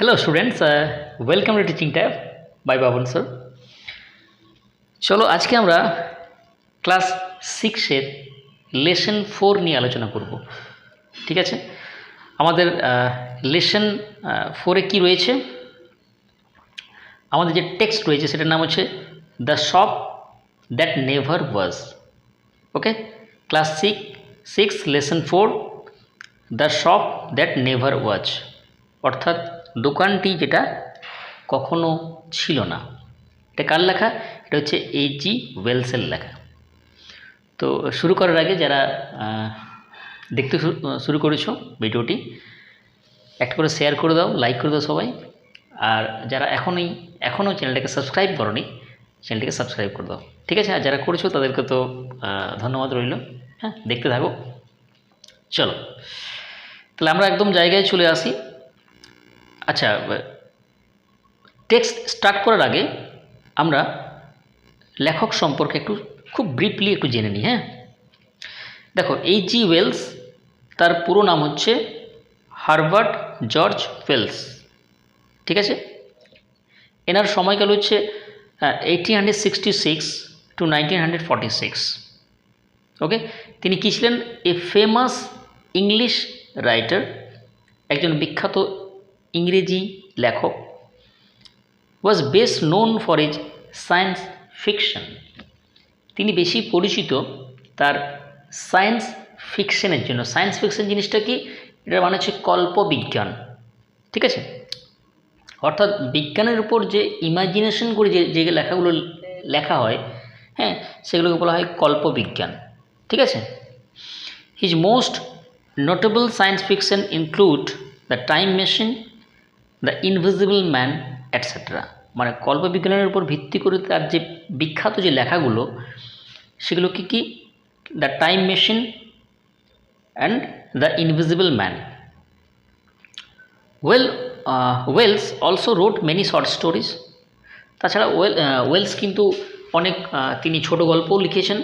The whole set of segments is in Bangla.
Hello students welcome welcome teaching tab by Baban sir চলো, আজকে আমরা ক্লাস সিক্সের লেসন ফোর নিয়ে আলোচনা করব। ঠিক আছে? আমাদের লেসন ফোরে কি রয়েছে? আমাদের যে টেক্সট রয়েছে, সেটার নাম হচ্ছে the shop that never was okay class six six lesson four the shop that never was অর্থাৎ দোকানটি যেটা কখনো ছিল না। এটা কার লেখা? এটা হচ্ছে এইচ জি ওয়েলসের লেখা। তো শুরু করার আগে যারা দেখতে শুরু করেছ ভিডিওটি, একটা করে শেয়ার করে দাও লাইক করে দাও সবাই। আর যারা এখনই, এখনও চ্যানেলটাকে সাবস্ক্রাইব করনি, চ্যানেলটিকে সাবস্ক্রাইব করে দাও। ঠিক আছে? আর যারা করেছ তাদেরকে তো ধন্যবাদ রইল। হ্যাঁ দেখতে থাকো। চলো। তাহলে আমরা একদম জায়গায় চলে আসি। আচ্ছা টেক্সট স্টার্ট করার আগে আমরা লেখক সম্পর্কে একটু, খুব ব্রিফলি একটু জেনে নিই হ্যাঁ? দেখো এই জি ওয়েলস তার পুরো নাম হচ্ছে হারবার্ট জর্জ ওয়েলস ঠিক আছে? এনার সময়কাল হচ্ছে eighteen hundred sixty six to nineteen hundred forty six okay তিনি কী ছিলেন? এ ফেমাস ইংলিশ রাইটার একজন বিখ্যাত ইংরেজি লেখক was best known for is science fiction তিনি বেশি পরিচিত তার সায়েন্স ফিকশনের জন্য। সায়েন্স ফিকশন জিনিসটা কি? এটার মানে হচ্ছে কল্পবিজ্ঞান। ঠিক আছে? অর্থাৎ বিজ্ঞানের উপর যে ইমাজিনেশন করে যে যে লেখাগুলো লেখা হয় হ্যাঁ সেগুলোকে বলা হয় কল্পবিজ্ঞান। ঠিক আছে? His most notable science fiction include the time machine the invisible man etcetera মানে কল্পবিজ্ঞানের উপর ভিত্তি করে তার যে বিখ্যাত যে লেখাগুলো সেগুলো কি? কি the time machine and the invisible man well Wells also wrote many short stories তাছাড়া ওয়েল ওয়েলস কিন্তু অনেক তিনি ছোট গল্পও লিখেছেন।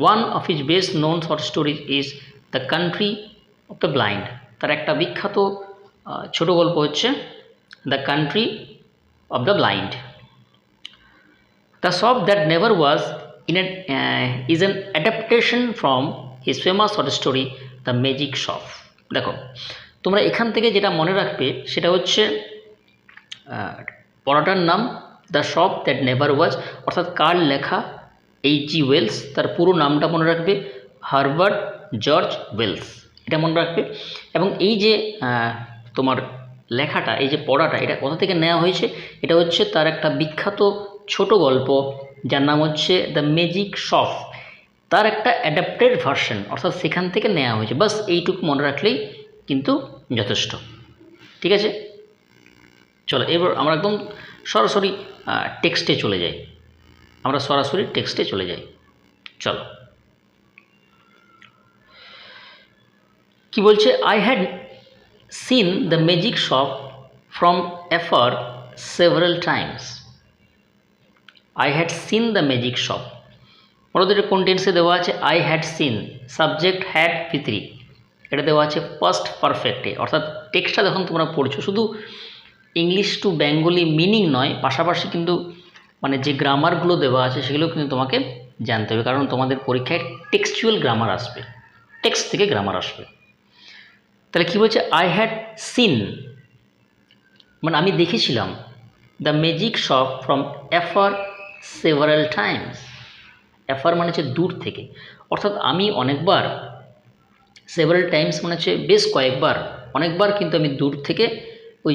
One of his best known short stories is the country of the blind তার একটা বিখ্যাত ছোট গল্প হচ্ছে the country of the blind the shop that never was in is an adaptation from his famous short story the magic shop দেখো, তোমরা এখান থেকে যেটা মনে রাখবে, সেটা হচ্ছে পড়াটার নাম the shop that never was অর্থাৎ কার লেখা এইচ জি ওয়েলস তার পুরো নামটা মনে রাখবে হারবার্ট জর্জ ওয়েলস এটা মনে রাখবে। এবং এই যে তোমার লেখাটা, এই যে পড়াটা, এটা কোথা থেকে নেওয়া হয়েছে? এটা হচ্ছে তার একটা বিখ্যাত ছোট গল্প, যার নাম হচ্ছে দ্য ম্যাজিক শপ তার একটা অ্যাডাপ্টেড ভার্সন অর্থাৎ সেখান থেকে নেওয়া হয়েছে। বাস এইটুকু মনে রাখলেই কিন্তু যথেষ্ট। ঠিক আছে? চলো, এবার আমরা একদম সরাসরি টেক্সটে চলে যাই। আমরা সরাসরি টেক্সটে চলে যাই। চলো। কি বলছে? I had the magic shop from afar several times I had seen the magic shop ওদের কোন টেন্সে দেওয়া আছে? I had seen subject had ভিতরি এটা দেওয়া আছে ফার্স্ট পারফেক্টে অর্থাৎ টেক্সটটা যখন তোমরা পড়ছো, শুধু ইংলিশ টু বেঙ্গলি মিনিং নয়, পাশাপাশি কিন্তু মানে যে গ্রামারগুলো দেওয়া আছে, সেগুলো কিন্তু তোমাকে জানতে হবে। কারণ তোমাদের পরীক্ষায় টেক্সচুয়াল গ্রামার আসবে। টেক্সট থেকে গ্রামার আসবে। তাহলে কী বলছে? আই হ্যাড সিন মানে আমি দেখেছিলাম। The magic shop from afar several times afar মানে হচ্ছে দূর থেকে। অর্থাৎ আমি অনেকবার সেভারাল টাইমস মানে হচ্ছে বেশ কয়েকবার, অনেকবার কিন্তু আমি দূর থেকে ওই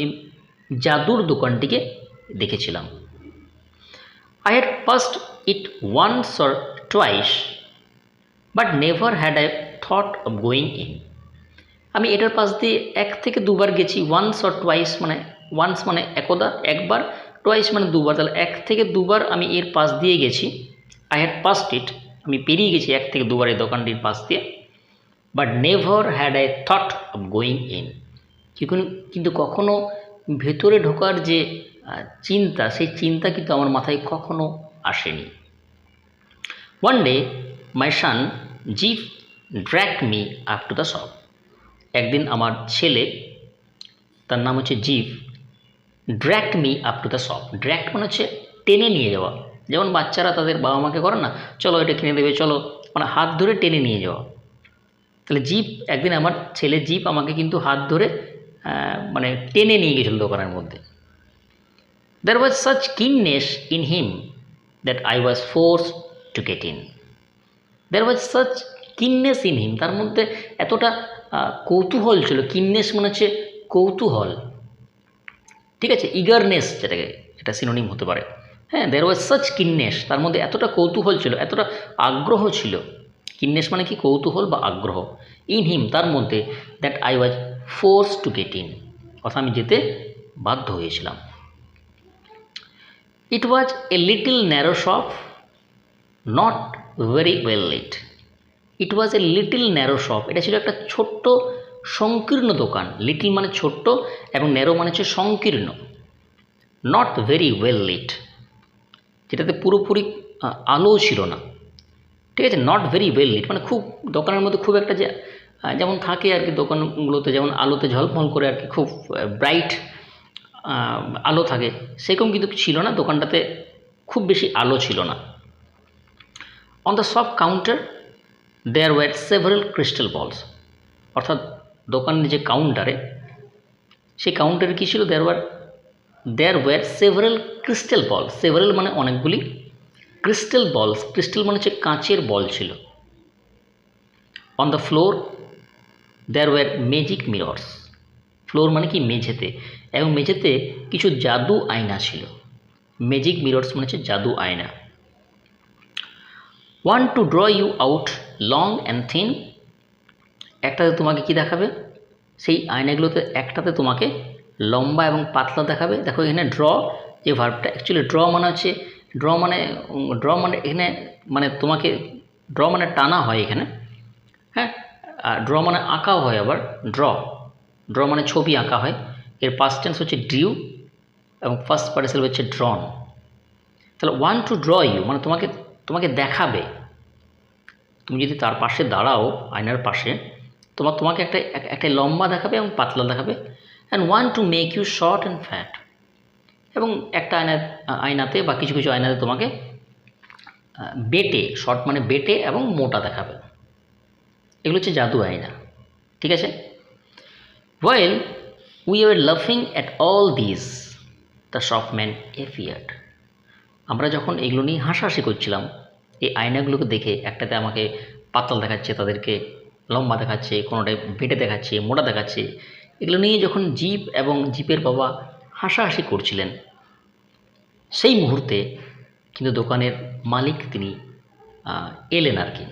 জাদুর দোকানটিকে দেখেছিলাম। I had passed it once or twice but never had I thought of going in আমি এটার পাশ দিয়ে এক থেকে দুবার গেছি ওয়ান্স অর টোয়াইস মানে ওয়ান্স মানে একদা, একবার টোয়াইস মানে দুবার, তাহলে এক থেকে দুবার আমি এর পাশ দিয়ে গেছি। আই হ্যাড পাস্ট ইট আমি পেরিয়ে গেছি এক থেকে দুবার এই দোকানটির পাশ দিয়ে। But never had I thought of going in কিন্তু কখনো ভেতরে ঢোকার যে চিন্তা, সেই চিন্তা কিন্তু আমার মাথায় কখনো আসেনি। One day my son Gip dragged me up to the shop একদিন আমার ছেলে, তার নাম হচ্ছে Gip dragged me up to the shop dragged মানে হচ্ছে টেনে নিয়ে যাওয়া। যেমন বাচ্চারা তাদের বাবা মাকে করে না, চলো এটা কিনে দেবে, চলো। মানে হাত ধরে টেনে নিয়ে যাওয়া। তাহলে জিপ একদিন আমার ছেলে জিপ আমাকে কিন্তু হাত ধরে মানে টেনে নিয়ে গেছিল দোকানের মধ্যে। There was such keenness in him that I was forced to get in there was such keenness in him. তার মধ্যে এতটা কৌতূহল ছিল। কিননেস মনে হচ্ছে কৌতূহল। ঠিক আছে? ইগারনেস যেটাকে, এটা সিনোনিম হতে পারে। হ্যাঁ দেয়ার ওয়াজ সাচ কিননেস। তার মধ্যে এতটা কৌতূহল ছিল, এতটা আগ্রহ ছিল। কিননেস মানে কি? কৌতূহল বা আগ্রহ। ইন হিম তার মধ্যে that I was forced to get in অর্থাৎ আমি যেতে বাধ্য হয়েছিলাম। It was a little narrow shop not very well lit it was a little narrow shop এটা ছিল একটা ছোট্ট সংকীর্ণ দোকান। লিটল মানে ছোট্ট এবং ন্যারো মানে হচ্ছে সংকীর্ণ। নট ভেরি ওয়েল লিট যেটাতে পুরোপুরি আহ, আলো ছিল না। ঠিক আছে? নট ভেরি ওয়েল লিট মানে খুব দোকানের মধ্যে খুব একটা যে যেমন থাকে আর কি দোকানগুলোতে যেমন আলোতে ঝলমল করে আর কি খুব ব্রাইট আলো থাকে। সেরকম কিন্তু ছিল না। দোকানটাতে খুব বেশি আলো ছিল না। অন দ্য সব counter there were several crystal balls অর্থাৎ দোকানের যে কাউন্টারে সেই কাউন্টারে কী ছিল? There there were several crystal ball several মানে অনেকগুলি ক্রিস্টাল বলস ক্রিস্টাল মানে হচ্ছে কাঁচের বল ছিল। On the floor there were magic mirrors floor মানে কি? মেঝেতে। এবং মেঝেতে কিছু জাদু আয়না ছিল। ম্যাজিক মিরর্স মানে হচ্ছে জাদু আয়না। One to draw you out long and thin একটাতে তোমাকে কি দেখাবে? সেই আয়নাগুলোতে একটাতে তোমাকে লম্বা এবং পাতলা দেখাবে। দেখো এখানে ড্র যে ভার্বটা অ্যাকচুয়ালি ড্র মানে হচ্ছে ড্র মানে ড্র মানে এখানে মানে তোমাকে ড্র মানে টানা হয় এখানে হ্যাঁ? আর ড্র মানে আঁকাও হয় আবার ড্র ড্র মানে ছবি আঁকা হয়। এর পাস্ট টেন্স হচ্ছে ড্রিউ এবং ফার্স্ট পার্টিসিপল হচ্ছে ড্রন তাহলে ওয়ান টু ড্র ইউ মানে তোমাকে তোমাকে দেখাবে। তুমি যদি তার পাশে দাঁড়াও, আয়নার পাশে, তোমার তোমাকে একটা একটা লম্বা দেখাবে এবং পাতলা দেখাবে। And one to make you short and fat এবং একটা আয়না আয়নাতে বা কিছু কিছু আয়নাতে তোমাকে বেটে শর্ট মানে বেটে এবং মোটা দেখাবে। এগুলো হচ্ছে জাদু আয়না। ঠিক আছে? ওয়েল উই আর লাফিং at all this the shopman appeared আমরা যখন এগুলো নিয়ে হাসাহাসি করছিলাম এই আয়নাগুলোকে দেখে একটাতে আমাকে পাতল দেখাচ্ছে, তাদেরকে লম্বা দেখাচ্ছে, কোনোটায় বেটে দেখাচ্ছে, মোটা দেখাচ্ছে। এগুলো নিয়ে যখন জিপ এবং জিপের বাবা হাসাহাসি করছিলেন, সেই মুহূর্তে কিন্তু দোকানের মালিক তিনি এলেন আর কি।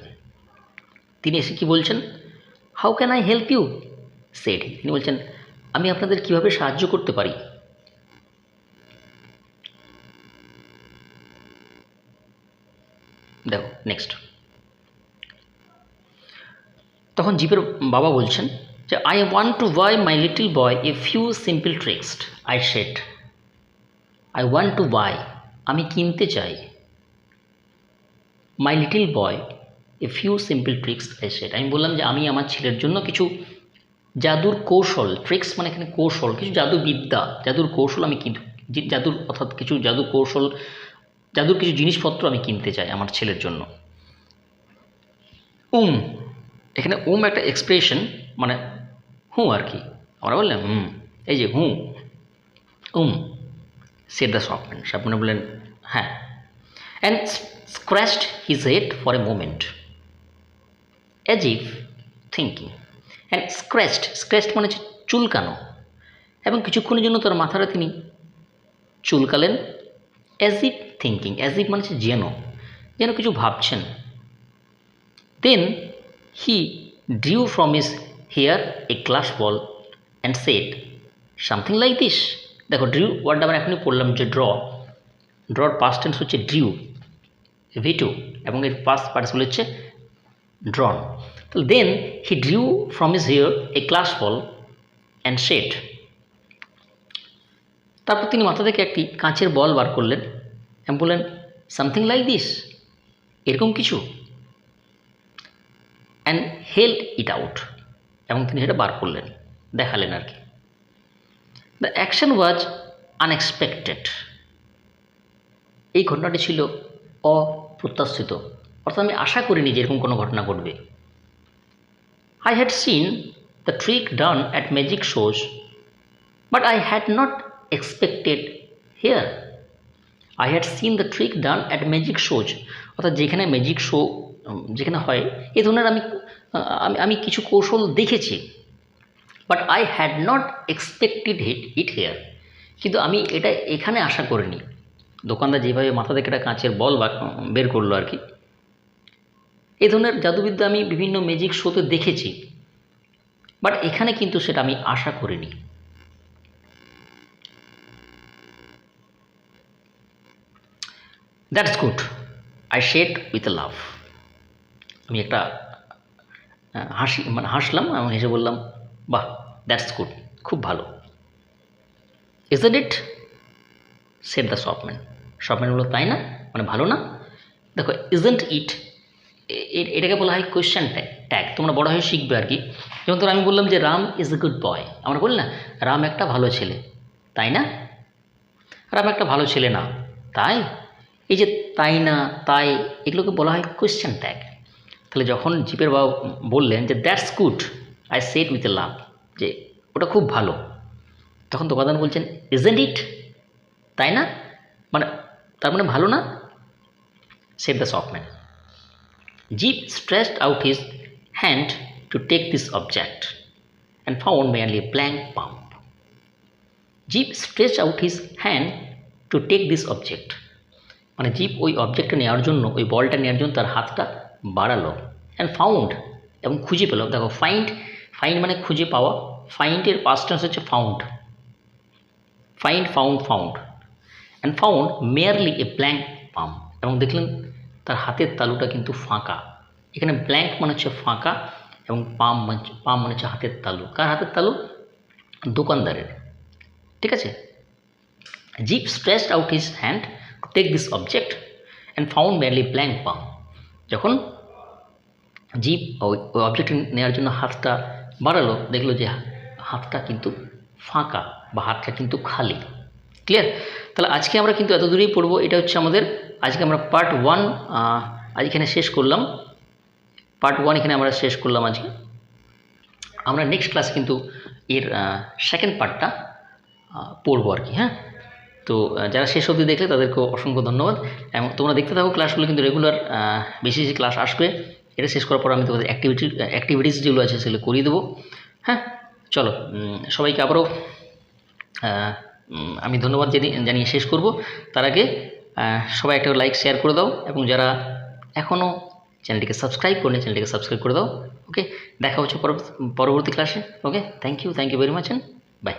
তিনি এসে কি বলছেন? How can I help you said তিনি বলছেন, আমি আপনাদের কীভাবে সাহায্য করতে পারি? দেখো নেক্সট তখন জিপের বাবা বলছেন যে I want to buy my little boy a few simple tricks I said I want to buy আমি কিনতে চাই my little boy a few simple tricks I said আমি বললাম যে, আমি আমার ছেলের জন্য কিছু জাদুর কৌশল ট্রিক্স মানে এখানে কৌশল, কিছু জাদুবিদ্যা, জাদুর কৌশল আমি কিন যে- জাদুর অর্থাৎ কিছু জাদু কৌশল জাদুর কিছু জিনিসপত্র আমি কিনতে চাই আমার ছেলের জন্য। উম, এখানে উম একটা এক্সপ্রেশন মানে হুঁ আর কি। আমরা বললাম হুম। এই যে হুঁ, um set the shopman shopman বললেন হ্যাঁ। And scratched his head for a moment as if thinking and scratched scratched মানে হচ্ছে চুলকানো। এবং কিছুক্ষণের জন্য তার মাথাটা তিনি চুলকালেন। As if thinking as if মানে হচ্ছে যেন যেন কিছু ভাবছেন। Then he drew from his hair a glass ball and said something like this দেখো ড্রিউ ওয়ার্ডটা আমরা এখনই পড়লাম যে ড্র ড্রর পাস্ট টেন্স হচ্ছে ড্রিউ ভিটু এবং এর পাস্ট পার্টিসিপল হচ্ছে drawn then he drew from his hair a glass ball and said তারপর তিনি মাথা থেকে একটি কাঁচের বল বার করলেন এবং বললেন সামথিং লাইক দিস এরকম কিছু? অ্যান্ড হেল্ড ইট আউট এবং তিনি সেটা বার করলেন, দেখালেন আর কি। দ্য অ্যাকশন ওয়াজ আনএক্সপেক্টেড এই ঘটনাটি ছিল অপ্রত্যাশিত। অর্থাৎ আমি আশা করিনি যে এরকম কোনো ঘটনা ঘটবে। I had seen the trick done at magic shows but I had not expected here. I had seen the trick done at magic shows. অর্থাৎ যেখানে ম্যাজিক শো যেখানে হয়, এ ধরনের আমি আমি আমি কিছু কৌশল দেখেছি। But I had not expected hit it here কিন্তু আমি এটা এখানে আশা করিনি। দোকানদার যেভাবে মাথা থেকে একটা কাঁচের বল বা বের করল আর কি। এই ধরনের জাদুবিদ্যা আমি বিভিন্ন ম্যাজিক শোতে দেখেছি। বাট এখানে কিন্তু সেটা আমি আশা করিনি। That's good. I said with laugh. আমি একটা হাসি মানে হাসলাম এবং হেসে বললাম, বাহ, দ্যাটস গুড, খুব ভালো। Isn't it said the shopman shopman বলল তাই না? মানে ভালো না? দেখো ইজন্ট ইট এটাকে বলা হয় কোয়েশ্চেন ট্যাগ ট্যাগ তোমরা বড় হয়ে শিখবে আর কি। যেমন ধরো আমি বললাম যে, Ram is a good boy আমরা বলি না, রাম একটা ভালো ছেলে। তাই না? রাম একটা ভালো ছেলে না। তাই? এই যে তাই না, তাই, এগুলোকে বলা হয় কোয়েশ্চেন ট্যাগ তাহলে যখন জিপের বাবা বললেন যে that's good I said with a laugh যে, ওটা খুব ভালো। তখন দোকানদার বলছেন ইজেন্ট ইট তাই না? মানে তার মানে ভালো না? Said the shopman stretched out his hand to take this object and found merely a blank pump. Jeep stretched out his hand to take this object. মানে জিপ ওই অবজেক্টটা নেওয়ার জন্য, ওই বলটা নেওয়ার জন্য তার হাতটা বাড়ালো অ্যান্ড ফাউন্ড এবং খুঁজে পেল। দেখো ফাইন্ড ফাইন্ড মানে খুঁজে পাওয়া। ফাইন্ডের পাস্ট হচ্ছে found find found found and found merely a blank pump এবং দেখলেন তার হাতের তালুটা কিন্তু ফাঁকা। এখানে ব্ল্যাঙ্ক মানে হচ্ছে ফাঁকা এবং পাম মানে পাম মানে হচ্ছে হাতের তালু। কার হাতের তালু? দোকানদারের। ঠিক আছে? Gip stretched out his hand take this object and found merely blank palm যখন ওই ওই অবজেক্ট নেওয়ার জন্য হাতটা বাড়ালো, দেখল যে হাতটা কিন্তু ফাঁকা বা হাতটা কিন্তু খালি। ক্লিয়ার তাহলে আজকে আমরা কিন্তু এত দূরেই পড়ব, এটা হচ্ছে আমাদের, আজকে আমরা পার্ট ওয়ান আজ এখানে শেষ করলাম। পার্ট ওয়ান এখানে আমরা শেষ করলাম আজকে। আমরা নেক্সট ক্লাস কিন্তু এর সেকেন্ড পার্টটা পড়ব আর কি হ্যাঁ? তো যারা শেষ অবধি দেখলে তাদেরকেও অসংখ্য ধন্যবাদ। এবং তোমরা দেখতে থাকো ক্লাসগুলো কিন্তু রেগুলার বেশি বেশি ক্লাস আসবে। এটা শেষ করার পর আমি তোমাদের অ্যাক্টিভিটি অ্যাক্টিভিটিস যেগুলো আছে সেগুলো করিয়ে দেবো। হ্যাঁ চলো সবাইকে আবারও আমি ধন্যবাদ জানি- জানিয়ে শেষ করব। তার আগে সবাই একটা লাইক শেয়ার করে দাও এবং যারা এখনও চ্যানেলটিকে সাবস্ক্রাইব করে চ্যানেলটিকে সাবস্ক্রাইব করে দাও। ওকে দেখা হচ্ছে পরবর্তী ক্লাসে okay thank you thank you very much and bye